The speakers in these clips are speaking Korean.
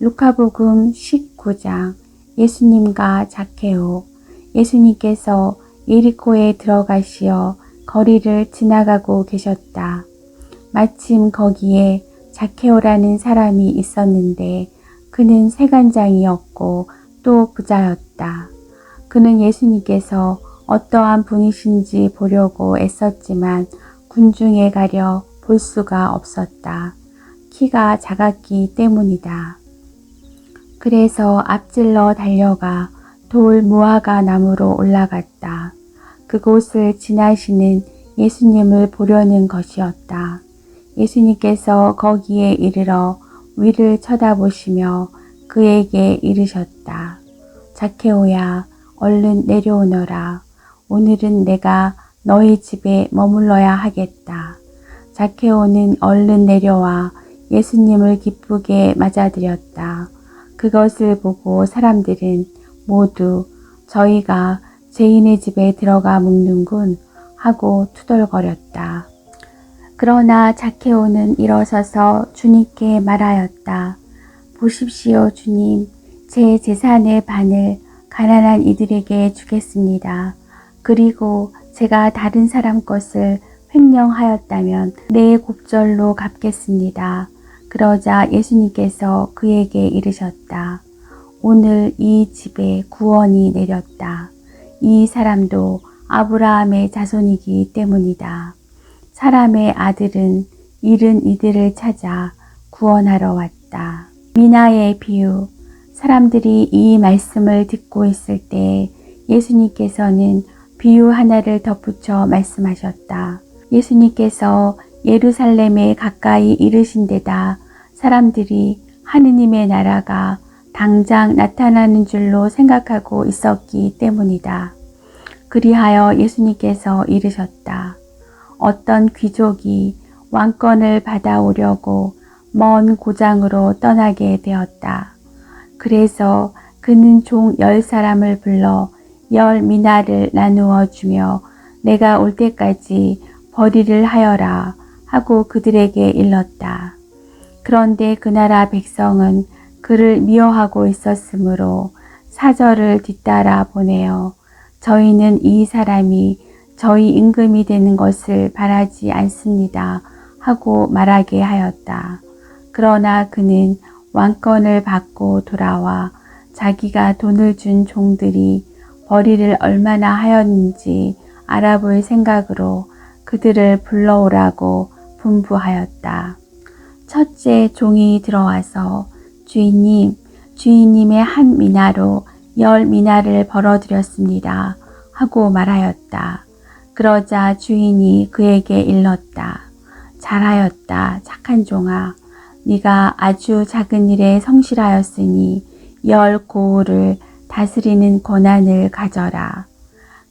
루카복음 19장 예수님과 자케오 예수님께서 예리코에 들어가시어 거리를 지나가고 계셨다. 마침 거기에 자케오라는 사람이 있었는데 그는 세간장이었고 또 부자였다. 그는 예수님께서 어떠한 분이신지 보려고 애썼지만 군중에 가려 볼 수가 없었다. 키가 작았기 때문이다. 그래서 앞질러 달려가 돌 무화과 나무로 올라갔다. 그곳을 지나시는 예수님을 보려는 것이었다. 예수님께서 거기에 이르러 위를 쳐다보시며 그에게 이르셨다. 자케오야, 얼른 내려오너라. 오늘은 내가 너희 집에 머물러야 하겠다. 자케오는 얼른 내려와 예수님을 기쁘게 맞아들였다. 그것을 보고 사람들은 모두 저희가 죄인의 집에 들어가 묵는군 하고 투덜거렸다. 그러나 자케오는 일어서서 주님께 말하였다. 보십시오, 주님. 제 재산의 반을 가난한 이들에게 주겠습니다. 그리고 제가 다른 사람 것을 횡령하였다면 내 곱절로 갚겠습니다. 그러자 예수님께서 그에게 이르셨다. 오늘 이 집에 구원이 내렸다. 이 사람도 아브라함의 자손이기 때문이다. 사람의 아들은 잃은 이들을 찾아 구원하러 왔다. 미나의 비유. 사람들이 이 말씀을 듣고 있을 때 예수님께서는 비유 하나를 덧붙여 말씀하셨다. 예수님께서 예루살렘에 가까이 이르신 데다 사람들이 하느님의 나라가 당장 나타나는 줄로 생각하고 있었기 때문이다. 그리하여 예수님께서 이르셨다. 어떤 귀족이 왕권을 받아오려고 먼 고장으로 떠나게 되었다. 그래서 그는 종 열 사람을 불러 열 미나를 나누어 주며 내가 올 때까지 벌이를 하여라 하고 그들에게 일렀다. 그런데 그 나라 백성은 그를 미워하고 있었으므로 사절을 뒤따라 보내어 저희는 이 사람이 저희 임금이 되는 것을 바라지 않습니다 하고 말하게 하였다. 그러나 그는 왕권을 받고 돌아와 자기가 돈을 준 종들이 벌이를 얼마나 하였는지 알아볼 생각으로 그들을 불러오라고 분부하였다. 첫째 종이 들어와서 주인님, 주인님의 한 미나로 열 미나를 벌어들였습니다. 하고 말하였다. 그러자 주인이 그에게 일렀다. 잘하였다, 착한 종아. 네가 아주 작은 일에 성실하였으니 열 고을을 다스리는 권한을 가져라.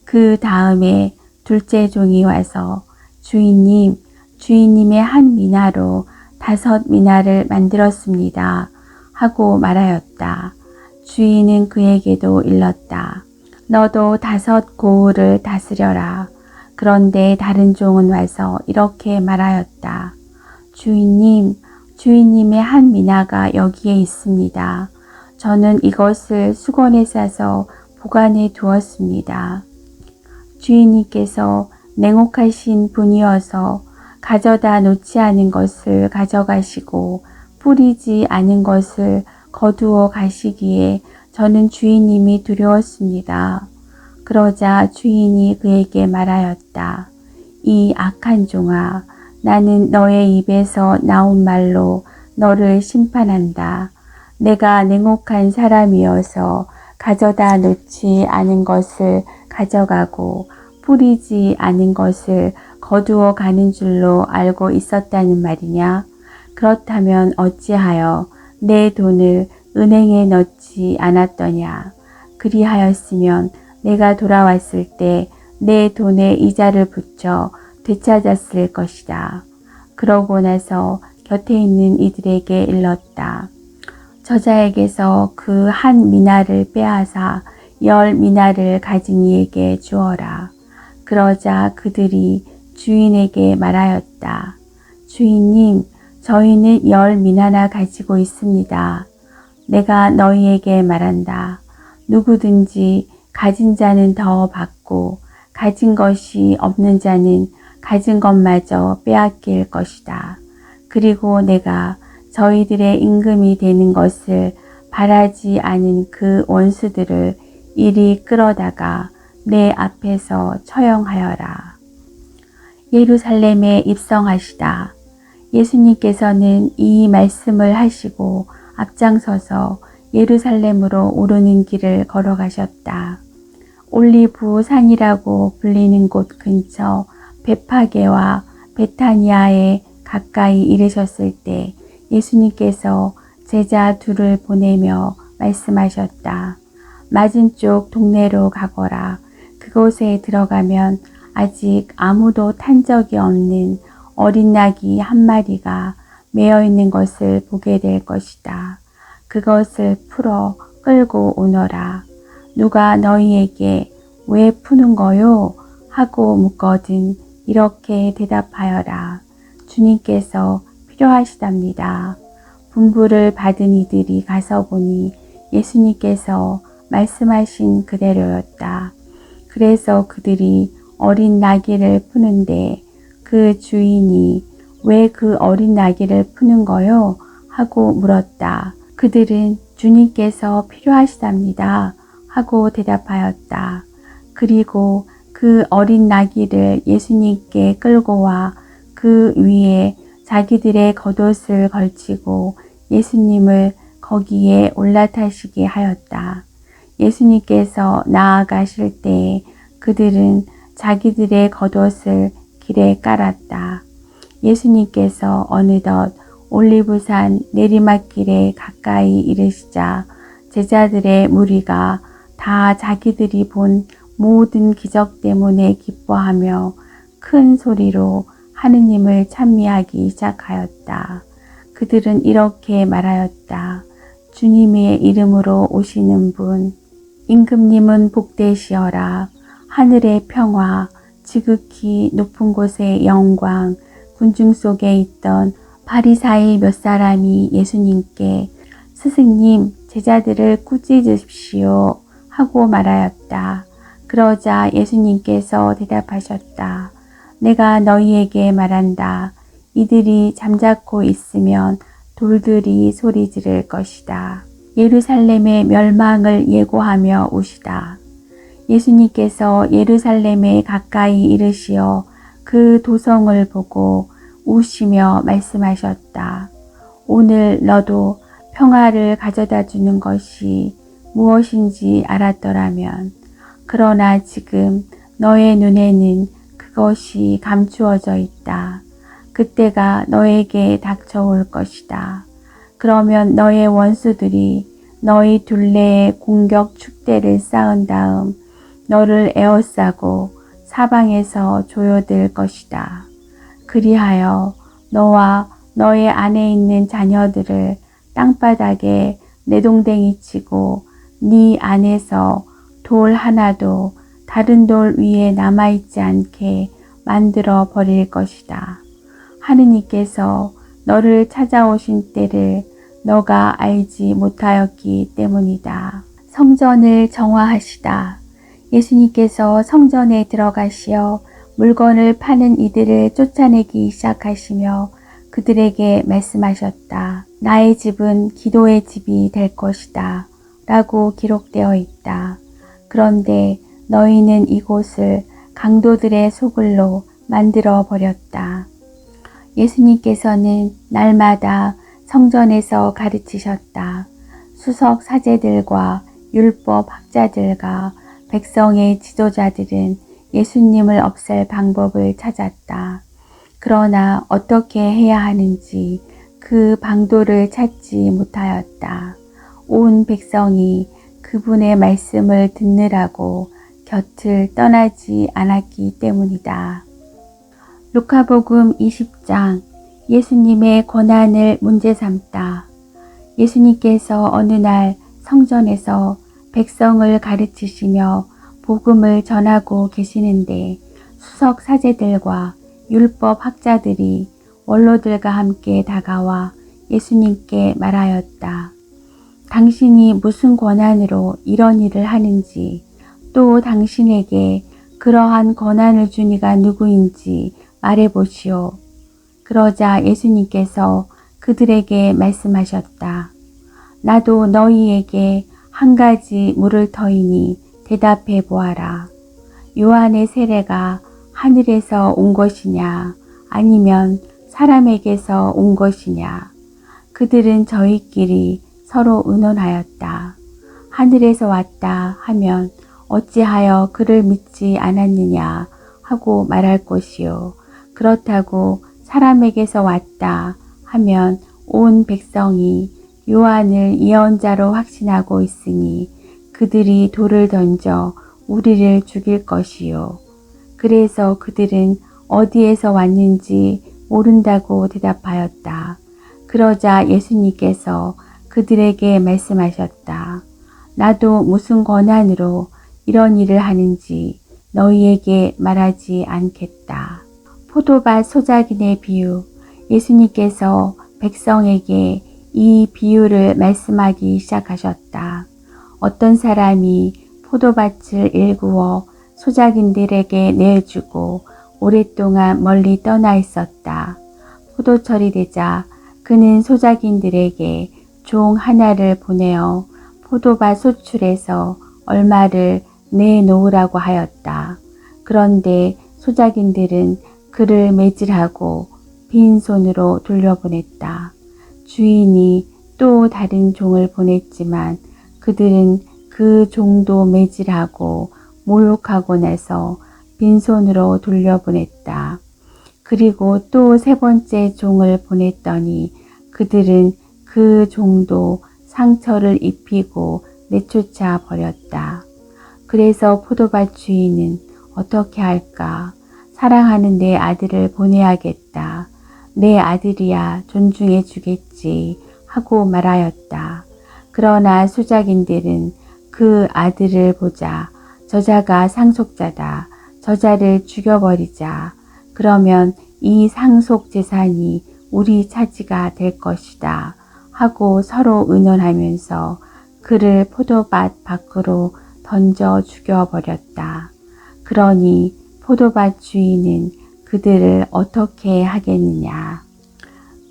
그 다음에 둘째 종이 와서 주인님, 주인님의 한 미나로 다섯 미나를 만들었습니다. 하고 말하였다. 주인은 그에게도 일렀다. 너도 다섯 고을을 다스려라. 그런데 다른 종은 와서 이렇게 말하였다. 주인님, 주인님의 한 미나가 여기에 있습니다. 저는 이것을 수건에 싸서 보관해 두었습니다. 주인님께서 냉혹하신 분이어서 가져다 놓지 않은 것을 가져가시고 뿌리지 않은 것을 거두어 가시기에 저는 주인님이 두려웠습니다. 그러자 주인이 그에게 말하였다. 이 악한 종아, 나는 너의 입에서 나온 말로 너를 심판한다. 내가 냉혹한 사람이어서 가져다 놓지 않은 것을 가져가고 뿌리지 않은 것을 거두어 가는 줄로 알고 있었다는 말이냐? 그렇다면 어찌하여 내 돈을 은행에 넣지 않았더냐? 그리하였으면 내가 돌아왔을 때 내 돈에 이자를 붙여 되찾았을 것이다. 그러고 나서 곁에 있는 이들에게 일렀다. 저자에게서 그 한 미나를 빼앗아 열 미나를 가진 이에게 주어라. 그러자 그들이 주인에게 말하였다. 주인님, 저희는 열 미나나 가지고 있습니다. 내가 너희에게 말한다. 누구든지 가진 자는 더 받고 가진 것이 없는 자는 가진 것마저 빼앗길 것이다. 그리고 내가 저희들의 임금이 되는 것을 바라지 않은 그 원수들을 이리 끌어다가 내 앞에서 처형하여라. 예루살렘에 입성하시다. 예수님께서는 이 말씀을 하시고 앞장서서 예루살렘으로 오르는 길을 걸어가셨다. 올리브 산이라고 불리는 곳 근처 베파게와 베타니아에 가까이 이르셨을 때 예수님께서 제자 둘을 보내며 말씀하셨다. 맞은쪽 동네로 가거라. 그곳에 들어가면 아직 아무도 탄 적이 없는 어린 낙이 한 마리가 매어 있는 것을 보게 될 것이다. 그것을 풀어 끌고 오너라. 누가 너희에게 왜 푸는 거요? 하고 묻거든 이렇게 대답하여라. 주님께서 필요하시답니다. 분부를 받은 이들이 가서 보니 예수님께서 말씀하신 그대로였다. 그래서 그들이 어린 나귀를 푸는데 그 주인이 왜 그 어린 나귀를 푸는 거요? 하고 물었다. 그들은 주님께서 필요하시답니다. 하고 대답하였다. 그리고 그 어린 나귀를 예수님께 끌고 와 그 위에 자기들의 겉옷을 걸치고 예수님을 거기에 올라타시게 하였다. 예수님께서 나아가실 때 그들은 자기들의 겉옷을 길에 깔았다. 예수님께서 어느덧 올리브산 내리막길에 가까이 이르시자 제자들의 무리가 다 자기들이 본 모든 기적 때문에 기뻐하며 큰 소리로 하느님을 찬미하기 시작하였다. 그들은 이렇게 말하였다. 주님의 이름으로 오시는 분, 임금님은 복되시어라. 하늘의 평화, 지극히 높은 곳의 영광, 군중 속에 있던 바리사의 몇 사람이 예수님께 스승님, 제자들을 꾸짖으십시오 하고 말하였다. 그러자 예수님께서 대답하셨다. 내가 너희에게 말한다. 이들이 잠자코 있으면 돌들이 소리 지를 것이다. 예루살렘의 멸망을 예고하며 오시다. 예수님께서 예루살렘에 가까이 이르시어 그 도성을 보고 우시며 말씀하셨다. 오늘 너도 평화를 가져다 주는 것이 무엇인지 알았더라면, 그러나 지금 너의 눈에는 그것이 감추어져 있다. 그때가 너에게 닥쳐올 것이다. 그러면 너의 원수들이 너희 둘레에 공격 축대를 쌓은 다음 너를 에워싸고 사방에서 조여들 것이다. 그리하여 너와 너의 안에 있는 자녀들을 땅바닥에 내동댕이 치고 네 안에서 돌 하나도 다른 돌 위에 남아있지 않게 만들어 버릴 것이다. 하느님께서 너를 찾아오신 때를 너가 알지 못하였기 때문이다. 성전을 정화하시다. 예수님께서 성전에 들어가시어 물건을 파는 이들을 쫓아내기 시작하시며 그들에게 말씀하셨다. 나의 집은 기도의 집이 될 것이다. 라고 기록되어 있다. 그런데 너희는 이곳을 강도들의 소굴로 만들어 버렸다. 예수님께서는 날마다 성전에서 가르치셨다. 수석 사제들과 율법 학자들과 백성의 지도자들은 예수님을 없앨 방법을 찾았다. 그러나 어떻게 해야 하는지 그 방도를 찾지 못하였다. 온 백성이 그분의 말씀을 듣느라고 곁을 떠나지 않았기 때문이다. 루카복음 20장 예수님의 고난을 문제 삼다. 예수님께서 어느 날 성전에서 백성을 가르치시며 복음을 전하고 계시는데 수석 사제들과 율법 학자들이 원로들과 함께 다가와 예수님께 말하였다. 당신이 무슨 권한으로 이런 일을 하는지, 또 당신에게 그러한 권한을 준 이가 누구인지 말해보시오. 그러자 예수님께서 그들에게 말씀하셨다. 나도 너희에게 한 가지 물을 터이니 대답해 보아라. 요한의 세례가 하늘에서 온 것이냐 아니면 사람에게서 온 것이냐. 그들은 저희끼리 서로 의논하였다. 하늘에서 왔다 하면 어찌하여 그를 믿지 않았느냐 하고 말할 것이요. 그렇다고 사람에게서 왔다 하면 온 백성이 요한을 예언자로 확신하고 있으니 그들이 돌을 던져 우리를 죽일 것이요. 그래서 그들은 어디에서 왔는지 모른다고 대답하였다. 그러자 예수님께서 그들에게 말씀하셨다. 나도 무슨 권한으로 이런 일을 하는지 너희에게 말하지 않겠다. 포도밭 소작인의 비유. 예수님께서 백성에게 이 비유를 말씀하기 시작하셨다. 어떤 사람이 포도밭을 일구어 소작인들에게 내주고 오랫동안 멀리 떠나 있었다. 포도철이 되자 그는 소작인들에게 종 하나를 보내어 포도밭 소출에서 얼마를 내놓으라고 하였다. 그런데 소작인들은 그를 매질하고 빈손으로 돌려보냈다. 주인이 또 다른 종을 보냈지만 그들은 그 종도 매질하고 모욕하고 나서 빈손으로 돌려보냈다. 그리고 또 세 번째 종을 보냈더니 그들은 그 종도 상처를 입히고 내쫓아 버렸다. 그래서 포도밭 주인은 어떻게 할까? 사랑하는 내 아들을 보내야겠다. 내 아들이야 존중해 주겠지 하고 말하였다. 그러나 수작인들은 그 아들을 보자 저자가 상속자다. 저자를 죽여버리자. 그러면 이 상속 재산이 우리 차지가 될 것이다. 하고 서로 의논하면서 그를 포도밭 밖으로 던져 죽여버렸다. 그러니 포도밭 주인은 그들을 어떻게 하겠느냐.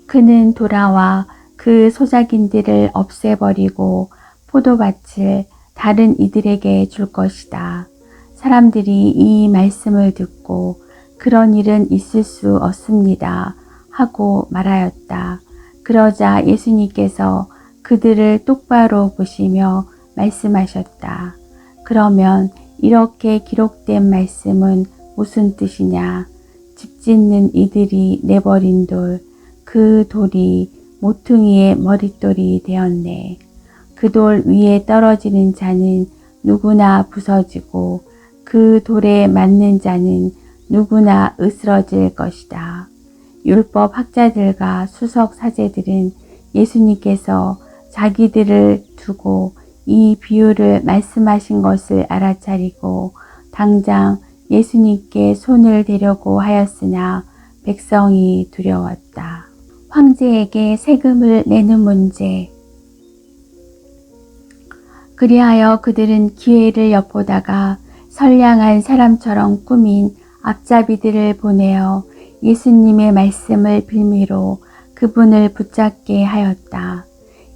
그는 돌아와 그 소작인들을 없애버리고 포도밭을 다른 이들에게 줄 것이다. 사람들이 이 말씀을 듣고 그런 일은 있을 수 없습니다. 하고 말하였다. 그러자 예수님께서 그들을 똑바로 보시며 말씀하셨다. 그러면 이렇게 기록된 말씀은 무슨 뜻이냐? 집 짓는 이들이 내버린 돌, 그 돌이 모퉁이의 머릿돌이 되었네. 그 돌 위에 떨어지는 자는 누구나 부서지고 그 돌에 맞는 자는 누구나 으스러질 것이다. 율법 학자들과 수석 사제들은 예수님께서 자기들을 두고 이 비유를 말씀하신 것을 알아차리고 당장 예수님께 손을 대려고 하였으나 백성이 두려웠다. 황제에게 세금을 내는 문제. 그리하여 그들은 기회를 엿보다가 선량한 사람처럼 꾸민 앞잡이들을 보내어 예수님의 말씀을 빌미로 그분을 붙잡게 하였다.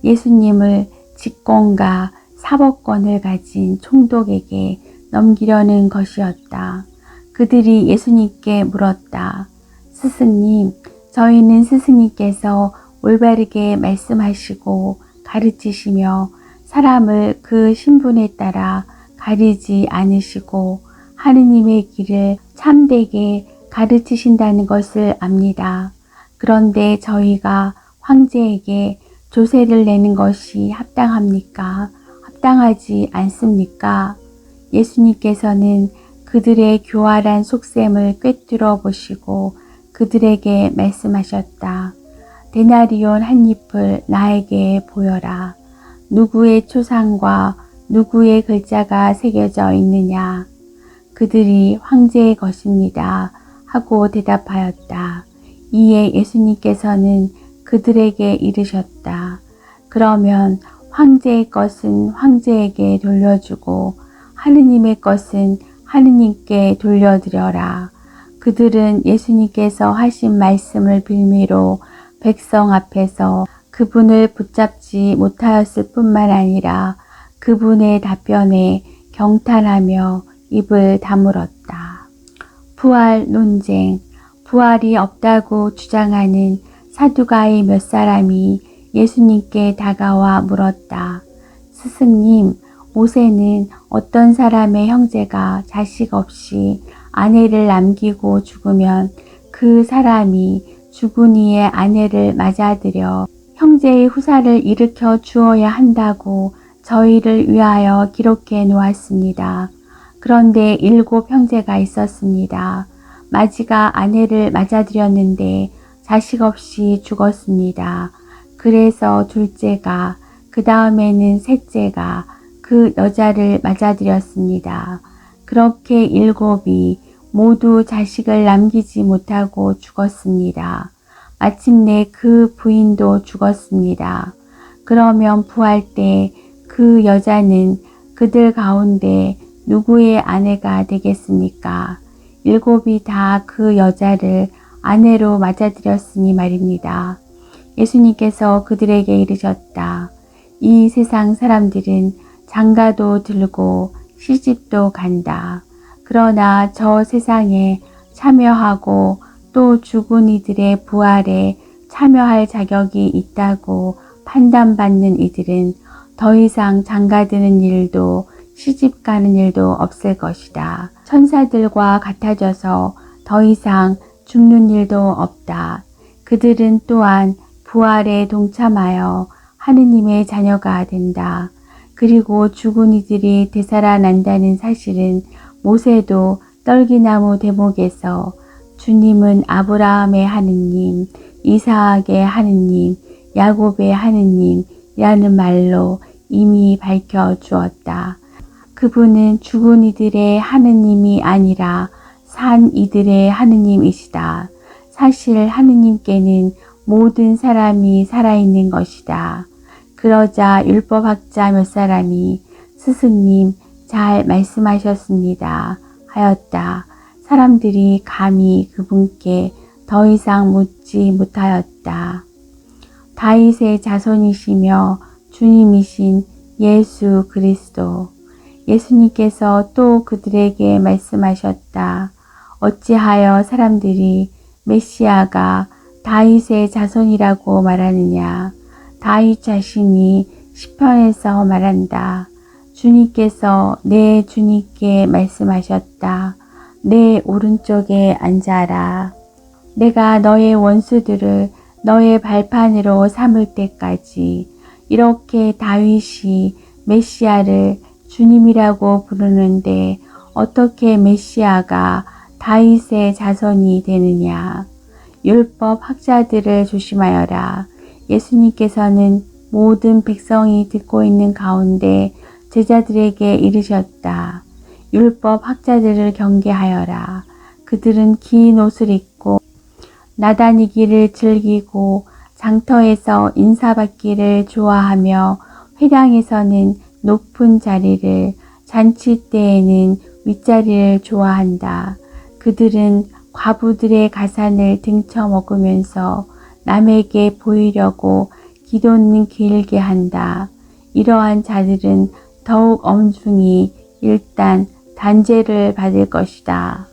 예수님을 직권과 사법권을 가진 총독에게 넘기려는 것이었다. 그들이 예수님께 물었다. 스승님, 저희는 스승님께서 올바르게 말씀하시고 가르치시며 사람을 그 신분에 따라 가리지 않으시고 하느님의 길을 참되게 가르치신다는 것을 압니다. 그런데 저희가 황제에게 조세를 내는 것이 합당합니까? 합당하지 않습니까? 예수님께서는 그들의 교활한 속셈을 꿰뚫어 보시고 그들에게 말씀하셨다. 데나리온 한 잎을 나에게 보여라. 누구의 초상과 누구의 글자가 새겨져 있느냐? 그들이 황제의 것입니다. 하고 대답하였다. 이에 예수님께서는 그들에게 이르셨다. 그러면 황제의 것은 황제에게 돌려주고 하느님의 것은 하느님께 돌려드려라. 그들은 예수님께서 하신 말씀을 빌미로 백성 앞에서 그분을 붙잡지 못하였을 뿐만 아니라 그분의 답변에 경탄하며 입을 다물었다. 부활 논쟁. 부활이 없다고 주장하는 사두가의 몇 사람이 예수님께 다가와 물었다. 스승님, 모세는 어떤 사람의 형제가 자식 없이 아내를 남기고 죽으면 그 사람이 죽은 이의 아내를 맞아들여 형제의 후사를 일으켜 주어야 한다고 저희를 위하여 기록해 놓았습니다. 그런데 일곱 형제가 있었습니다. 마지가 아내를 맞아들였는데 자식 없이 죽었습니다. 그래서 둘째가 그 다음에는 셋째가 그 여자를 맞아들였습니다. 그렇게 일곱이 모두 자식을 남기지 못하고 죽었습니다. 마침내 그 부인도 죽었습니다. 그러면 부활 때 그 여자는 그들 가운데 누구의 아내가 되겠습니까? 일곱이 다 그 여자를 아내로 맞아들였으니 말입니다. 예수님께서 그들에게 이르셨다. 이 세상 사람들은 장가도 들고 시집도 간다. 그러나 저 세상에 참여하고 또 죽은 이들의 부활에 참여할 자격이 있다고 판단받는 이들은 더 이상 장가드는 일도 시집 가는 일도 없을 것이다. 천사들과 같아져서 더 이상 죽는 일도 없다. 그들은 또한 부활에 동참하여 하느님의 자녀가 된다. 그리고 죽은 이들이 되살아난다는 사실은 모세도 떨기나무 대목에서 주님은 아브라함의 하느님, 이사학의 하느님, 야곱의 하느님이라는 말로 이미 밝혀 주었다. 그분은 죽은 이들의 하느님이 아니라 산 이들의 하느님이시다. 사실 하느님께는 모든 사람이 살아있는 것이다. 그러자 율법학자 몇 사람이 스승님 잘 말씀하셨습니다. 하였다. 사람들이 감히 그분께 더 이상 묻지 못하였다. 다윗의 자손이시며 주님이신 예수 그리스도. 예수님께서 또 그들에게 말씀하셨다. 어찌하여 사람들이 메시아가 다윗의 자손이라고 말하느냐. 다윗 자신이 시편에서 말한다. 주님께서 내 주님께 말씀하셨다. 내 오른쪽에 앉아라. 내가 너의 원수들을 너의 발판으로 삼을 때까지 이렇게 다윗이 메시아를 주님이라고 부르는데 어떻게 메시아가 다윗의 자손이 되느냐. 율법 학자들을 조심하여라. 예수님께서는 모든 백성이 듣고 있는 가운데 제자들에게 이르셨다. 율법 학자들을 경계하여라. 그들은 긴 옷을 입고 나다니기를 즐기고 장터에서 인사받기를 좋아하며 회당에서는 높은 자리를 잔치 때에는 윗자리를 좋아한다. 그들은 과부들의 가산을 등쳐 먹으면서 남에게 보이려고 기도는 길게 한다. 이러한 자들은 더욱 엄중히 일단 단죄를 받을 것이다.